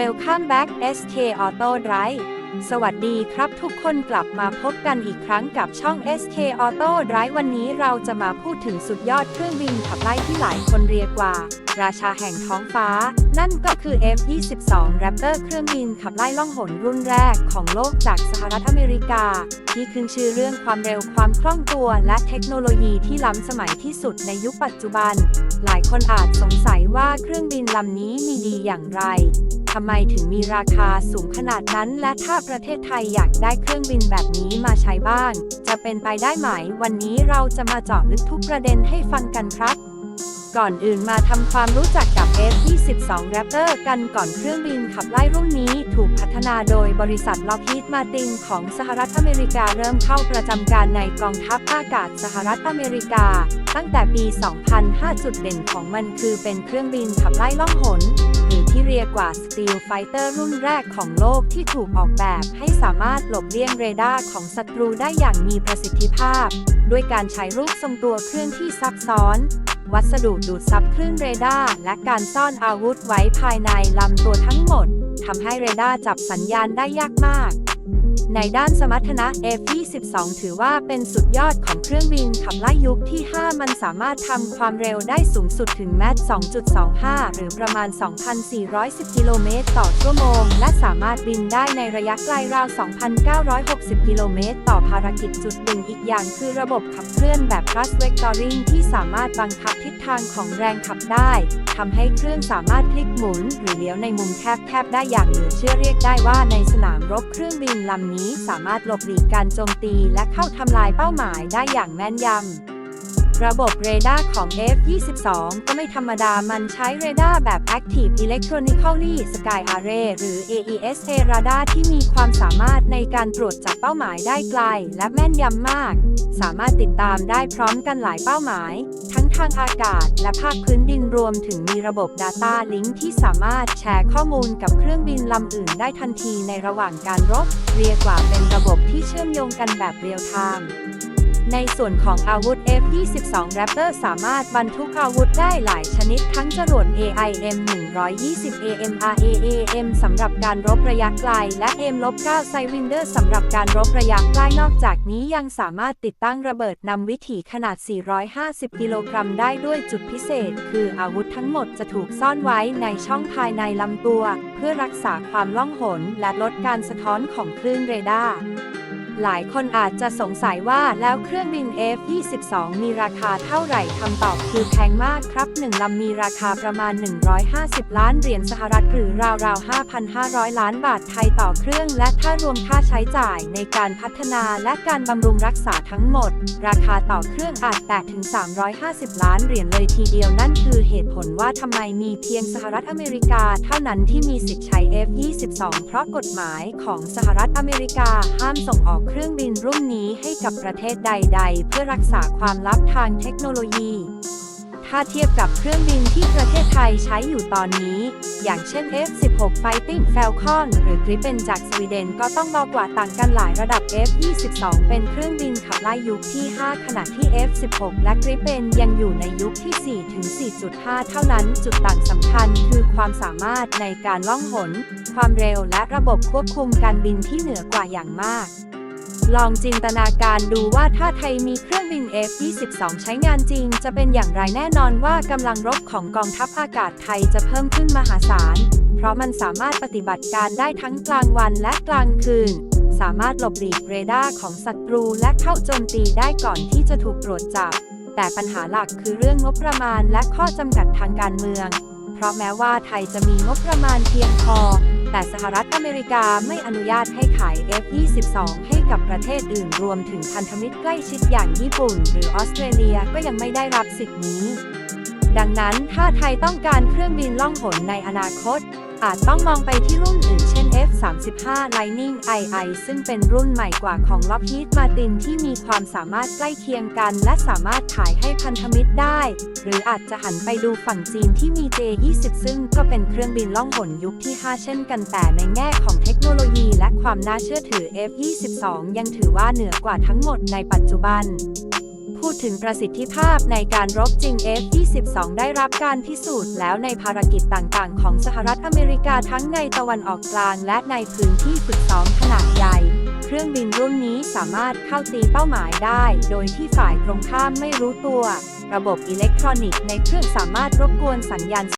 Welcome back SK Auto Drive สวัสดีครับทุกคนกลับมาพบกันอีกครั้งกับช่อง SK Auto Drive วันนี้เราจะมาพูดถึงสุดยอดเครื่องบินขับไล่ที่หลายคนเรียกว่า ราชาแห่งท้องฟ้า นั่นก็คือ F-22 Raptor เครื่องบินขับไล่ล่องหนรุ่นแรกของโลกจากสหรัฐอเมริกา ที่ขึ้นชื่อเรื่องความเร็วความคล่องตัว และเทคโนโลยีที่ล้ำสมัยที่สุดในยุคปัจจุบัน หลายคนอาจสงสัยว่าเครื่องบินลำนี้มีดีอย่างไร ทำไมถึงมีราคาสูงขนาดนั้น และถ้าประเทศไทยอยากได้เครื่องบินแบบนี้มาใช้บ้าง จะเป็นไปได้ไหม วันนี้เราจะมาเจาะลึกทุกประเด็นให้ฟังกันครับ ก่อนอื่นมาทำความรู้จักกับ F-22 Raptor กันก่อนเครื่องบินขับไล่รุ่นนี้ ถูกพัฒนาโดยบริษัท Lockheed Martin ของสหรัฐอเมริกาเริ่มเข้าประจำการในกองทัพอากาศสหรัฐอเมริกา ตั้งแต่ปี 2005 จุดเด่นของมันคือเป็นเครื่องบินขับไล่ล่องหน หรือที่เรียกว่า Steel Fighter รุ่นแรกของโลกที่ถูกออกแบบให้สามารถหลบเลี่ยงเรดาร์ของศัตรูได้อย่างมีประสิทธิภาพ ด้วยการใช้รูปทรงตัวเครื่องที่ซับซ้อน วัสดุดูดซับคลื่นเรดาร์และการซ่อนอาวุธไว้ภายในลำตัวทั้งหมดทำให้เรดาร์จับสัญญาณได้ยากมากในด้านสมรรถนะ22 ถือว่าเป็นสุดยอดของเครื่องบินขับไล่ยุคที่ 5 มันสามารถทำความเร็วได้สูงสุดถึงแมตช์2.25 หรือประมาณ 2,410 กิโลเมตรต่อชั่วโมง และสามารถบินได้ในระยะไกลราว 2,960 กิโลเมตรต่อภารกิจจุดหนึ่งอีกอย่างคือระบบขับเคลื่อนแบบ thrust vectoring ที่สามารถบังคับทิศทางของแรงขับได้ทำให้เครื่องสามารถพลิกหมุน หรือเลี้ยวในมุมแคบๆได้อย่างเหลือเชื่อเรียกได้ว่าในสนามรบเครื่องบินลำนี้สามารถหลบหลีกการโจมตีและเข้าทำลายเป้าหมายได้อย่างแม่นยำ ระบบเรดาร์ของ F-22 ก็ไม่ธรรมดามันใช้เรดาร์แบบ Active Electronically Sky Array หรือ AESA radar ที่มีความสามารถในการตรวจจับเป้าหมายได้ไกลและแม่นยำมาก สามารถติดตามได้พร้อมกันหลายเป้าหมาย ทั้ง ทางอากาศ และภาคพื้นดินรวมถึงมีระบบ Data Link ที่สามารถแชร์ข้อมูลกับเครื่องบินลำอื่นได้ทันทีในระหว่างการรบ เรียกว่าเป็นระบบที่เชื่อมโยงกันแบบเรียลไทม์ ในส่วนของอาวุธ F-22 Raptor สามารถบรรทุกอาวุธได้หลายชนิดทั้งจรวด AIM 120 AMRAAM สำหรับการรบระยะไกล และ M-9 Sidewinder สำหรับการรบระยะใกล้นอกจากนี้ยังสามารถติดตั้งระเบิดนำวิถีขนาด 450 กิโลกรัมได้ด้วยจุดพิเศษ คืออาวุธทั้งหมดจะถูกซ่อนไว้ในช่องภายในลำตัว เพื่อรักษาความล่องหนและลดการสะท้อนของคลื่นเรดาร์ หลายคนอาจจะสงสัยว่าแล้วเครื่องบิน F-22 มีราคาเท่าไหร่คำตอบคือแพงมากครับหนึ่งลำมีราคาประมาณ 150 ล้านเหรียญสหรัฐหรือราวๆ 5,500 ล้านบาทไทยต่อเครื่องและถ้ารวมค่าใช้จ่ายในการพัฒนาและการบำรุงรักษาทั้งหมด ราคาต่อเครื่องอาจแตะถึง 350 ล้านเหรียญเลยทีเดียวนั่นคือเหตุผลว่าทำไมมีเพียงสหรัฐอเมริกา เท่านั้นที่มีสิทธิ์ใช้ F-22 เพราะกฎหมายของสหรัฐอเมริกาห้ามส่งออกเครื่องบินรุ่นนี้ให้กับประเทศใด ๆ เพื่อรักษาความลับทางเทคโนโลยี ถ้าเทียบกับเครื่องบินที่ประเทศไทยใช้อยู่ตอนนี้ อย่างเช่น F-16 Fighting Falcon หรือ Gripen จากสวีเดนก็ต้องบอกว่าต่างกันหลายระดับ F-22 เป็นเครื่องบินขับไล่ยุคที่ 5 ขณะที่ F-16 และ Gripen ยังอยู่ในยุคที่ 4 ถึง 4.5 เท่านั้น จุดต่างสำคัญคือความสามารถในการล่องหน ความเร็วและระบบควบคุมการบินที่เหนือกว่าอย่างมาก ลองจินตนาการดูว่าถ้าไทยมีเครื่องบิน F-22 ใช้งานจริง จะเป็นอย่างไรแน่นอนว่ากำลังรบของกองทัพอากาศไทยจะเพิ่มขึ้นมหาศาล เพราะมันสามารถปฏิบัติการได้ทั้งกลางวันและกลางคืน สามารถหลบหลีกเรดาร์ของศัตรูและเข้าโจมตีได้ก่อนที่จะถูกตรวจจับ แต่ปัญหาหลักคือเรื่องงบประมาณและข้อจำกัดทางการเมือง เพราะแม้ว่าไทยจะมีงบประมาณเพียงพอ แต่สหรัฐอเมริกาไม่อนุญาตให้ขาย F-22 ให้กับประเทศอื่นรวมถึงพันธมิตรใกล้ชิดอย่างญี่ปุ่น หรือออสเตรเลียก็ยังไม่ได้รับสิทธินี้ ดังนั้นถ้าไทยต้องการเครื่องบินล่องหนในอนาคต อาจต้องมองไปที่รุ่นอื่นเช่น F-35 Lightning II ซึ่งเป็นรุ่นใหม่กว่าของ Lockheed Martin ที่มีความสามารถใกล้เคียงกัน และสามารถขายให้พันธมิตรได้ หรืออาจจะหันไปดูฝั่งจีนที่มี J-20 ซึ่งก็เป็นเครื่องบินล่องหนยุคที่ 5 เช่นกันแต่ในแง่ของเทคโนโลยีและความน่าเชื่อถือ F-22 ยังถือว่าเหนือกว่าทั้งหมดในปัจจุบัน พูดถึงประสิทธิภาพในการรบจริง F-22 ได้รับการพิสูจน์แล้วในภารกิจต่างๆ ของสหรัฐอเมริกาทั้งในตะวันออกกลางและในพื้นที่ฝึกซ้อมขนาดใหญ่ เครื่องบินรุ่นนี้สามารถเข้าตีเป้าหมายได้ โดยที่ฝ่ายตรงข้ามไม่รู้ตัว ระบบอิเล็กทรอนิกส์ในเครื่องสามารถรบกวนสัญญาณ